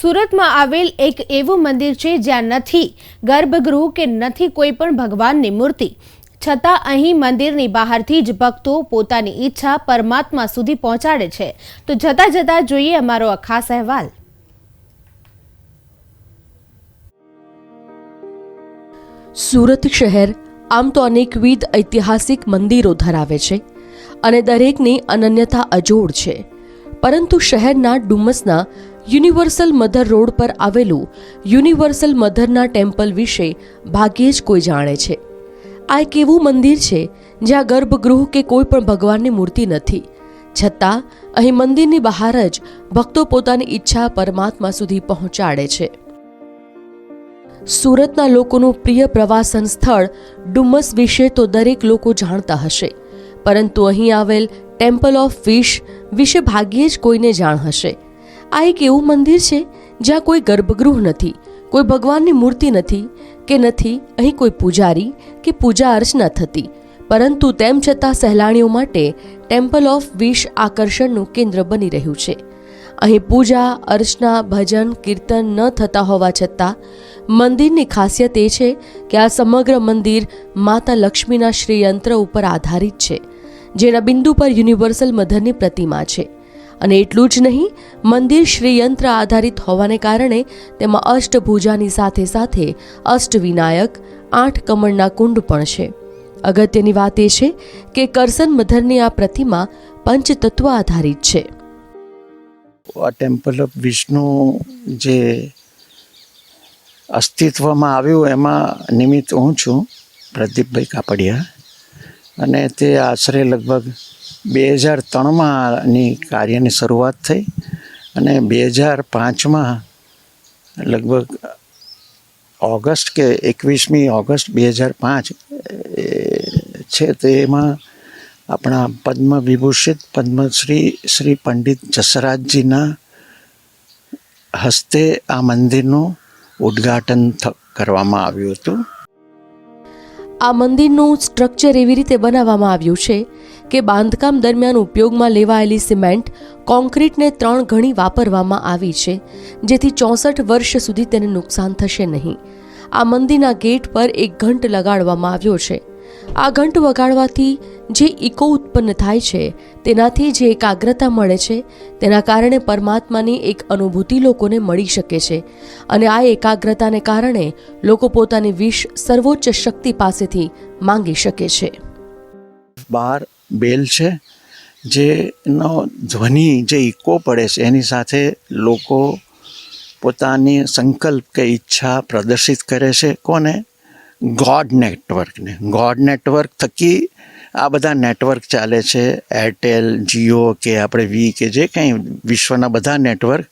સુરતમાં આવેલ એક એવું મંદિર છે જ્યાં નથી ગર્ભગૃહ કે નથી કોઈ પણ ભગવાનની મૂર્તિ. છતાં અહીં મંદિરની બહારથી જ ભક્તો પોતાની ઈચ્છા પરમાત્મા સુધી પહોંચાડે છે. તો જતા જતા જોઈએ અમારો આ ખાસ અહેવાલ. સુરત શહેર આમ તો અનેકવિધ ઐતિહાસિક મંદિરો ધરાવે છે અને દરેકની અનન્યતા અજોડ છે. પરંતુ શહેરના ડુમસના યુનિવર્સલ મધર રોડ પર આવેલું યુનિવર્સલ મધરના ટેમ્પલ વિશે ભાગ્યે જ કોઈ જાણે છે. આ એક એવું મંદિર છે, જ્યાં ગર્ભગૃહ કે કોઈ પણ ભગવાનની મૂર્તિ નથી. છતાં, અહીં મંદિરની બહાર જ ભક્તો પોતાની ઈચ્છા પરમાત્મા સુધી પહોંચાડે છે. સુરતના લોકોનું પ્રિય પ્રવાસન સ્થળ ડુમસ વિશે તો દરેક લોકો જાણતા હશે, પરંતુ અહીં આવેલ ટેમ્પલ ઓફ ફિશ વિશે ભાગ્યે જ કોઈને જાણ હશે. આ એક એવું મંદિર છે જ્યાં કોઈ ગર્ભગૃહ નથી, કોઈ ભગવાનની મૂર્તિ નથી કે નથી અહીં કોઈ પૂજારી કે પૂજા અર્ચના થતી. પરંતુ તેમ છતાં સહેલાણીઓ માટે ટેમ્પલ ઓફ વિશ આકર્ષણનું કેન્દ્ર બની રહ્યું છે. અહીં પૂજા, અર્ચના, ભજન, કીર્તન ન થતા હોવા છતાં, મંદિરની ખાસિયત એ છે કે આ સમગ્ર મંદિર માતા લક્ષ્મીના શ્રીયંત્ર ઉપર આધારિત છે, જેના બિંદુ પર યુનિવર્સલ મધરની પ્રતિમા છે. અને એટલું જ નહીં, મંદિર શ્રીયંત્ર આધારિત હોવાને કારણે તેમાં અષ્ટભુજાની સાથે સાથે અષ્ટવિનાયક, આઠ કમળના કુંડ પણ છે. અગત્યની વાત એ છે કે કરસન મધરની આ પ્રતિમા પંચતત્વ આધારિત છે. આ ટેમ્પલ ઓફ વિષ્ણુ જે અસ્તિત્વમાં આવ્યું એમાં નિમિત્ત હું છું પ્રદીપભાઈ કાપડિયા અને તે આશરે લગભગ બે હજાર ત્રણમાંની કાર્યની શરૂઆત થઈ અને બે હજાર પાંચમાં લગભગ ઓગસ્ટ કે એકવીસમી ઓગસ્ટ બે હજાર પાંચ છે તેમાં આપણા પદ્મ વિભૂષિત પદ્મશ્રી શ્રી પંડિત જસરાજજીના હસ્તે આ મંદિરનું ઉદ્ઘાટન કરવામાં આવ્યું હતું. આ મંદિરનું સ્ટ્રક્ચર એવી રીતે બનાવવામાં આવ્યું છે કે બાંધકામ દરમિયાન ઉપયોગમાં લેવાયેલી સિમેન્ટ કોન્ક્રીટને ત્રણ ગણી વાપરવામાં આવી છે, જેથી ચોસઠ વર્ષ સુધી તેને નુકસાન થશે નહીં. આ મંદિરના ગેટ પર એક ઘંટ લગાડવામાં આવ્યો છે. આ ઘંટ વગાડવાથી જે ઇકો ઉત્પન્ન થાય છે, તેનાથી જે એકાગ્રતા મળે છે, તેના કારણે પરમાત્માની એક અનુભૂતિ લોકોને મળી શકે છે અને આ એકાગ્રતાને કારણે લોકો પોતાની વિશ સર્વોચ્ચ શક્તિ પાસેથી માંગી શકે છે. બહાર બેલ છે, જેનો ધ્વનિ, જે ઇકો પડે છે, એની સાથે લોકો પોતાની સંકલ્પ કે ઈચ્છા પ્રદર્શિત કરે છે. કોને? ગોડ નેટવર્કને ગોડ નેટવર્ક થકી આ બધા નેટવર્ક ચાલે છે. એરટેલ જીઓ કે આપણે વી કે જે કંઈ વિશ્વના બધા નેટવર્ક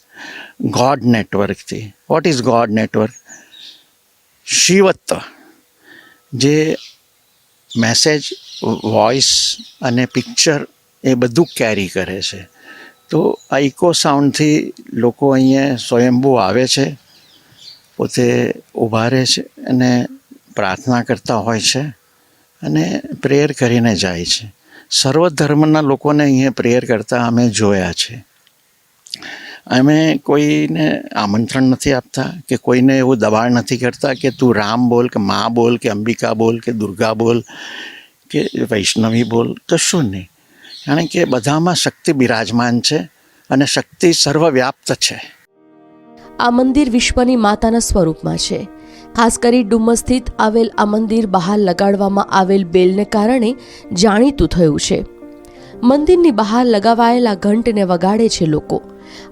ગોડ નેટવર્કથી વોટ ઇઝ ગોડ નેટવર્ક શિવત્વ. જે મેસેજ વોઇસ અને પિક્ચર એ બધું કેરી કરે છે. તો આ ઇકો સાઉન્ડથી લોકો અહીંયા સ્વયંભૂ આવે છે. પોતે ઊભા રહે છે અને પ્રાર્થના કરતા હોય છે અને પ્રેયર કરીને જાય છે. સર્વ ધર્મના લોકોને અહીંયા પ્રેયર કરતા અમે જોયા છે. અમે કોઈને આમંત્રણ નથી આપતા કે કોઈને એવું દબાણ નથી કરતા કે તું રામ બોલ કે મા બોલ કે અંબિકા બોલ કે દુર્ગા બોલ કે વૈષ્ણવી બોલ, કશું નહીં. કારણ કે બધામાં શક્તિ બિરાજમાન છે અને શક્તિ સર્વવ્યાપ્ત છે. આ મંદિર વિશ્વની માતાના સ્વરૂપમાં છે. ખાસ કરી ડુમ્મસ સ્થિત આવેલ આ મંદિર બહાર લગાડવામાં આવેલ બેલને કારણે જાણીતું થયું છે. મંદિરની બહાર લગાવાયેલા ઘંટને વગાડે છે લોકો.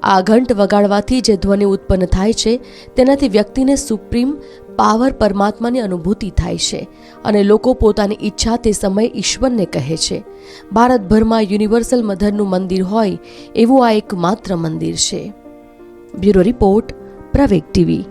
આ ઘંટ વગાડવાથી જે ધ્વનિ ઉત્પન્ન થાય છે, તેનાથી વ્યક્તિને સુપ્રીમ પાવર પરમાત્માની અનુભૂતિ થાય છે અને લોકો પોતાની ઈચ્છા તે સમયે ઈશ્વરને કહે છે. ભારતભરમાં યુનિવર્સલ મધરનું મંદિર હોય એવું આ એકમાત્ર મંદિર છે. બ્યુરો રિપોર્ટ પ્રવેગ ટીવી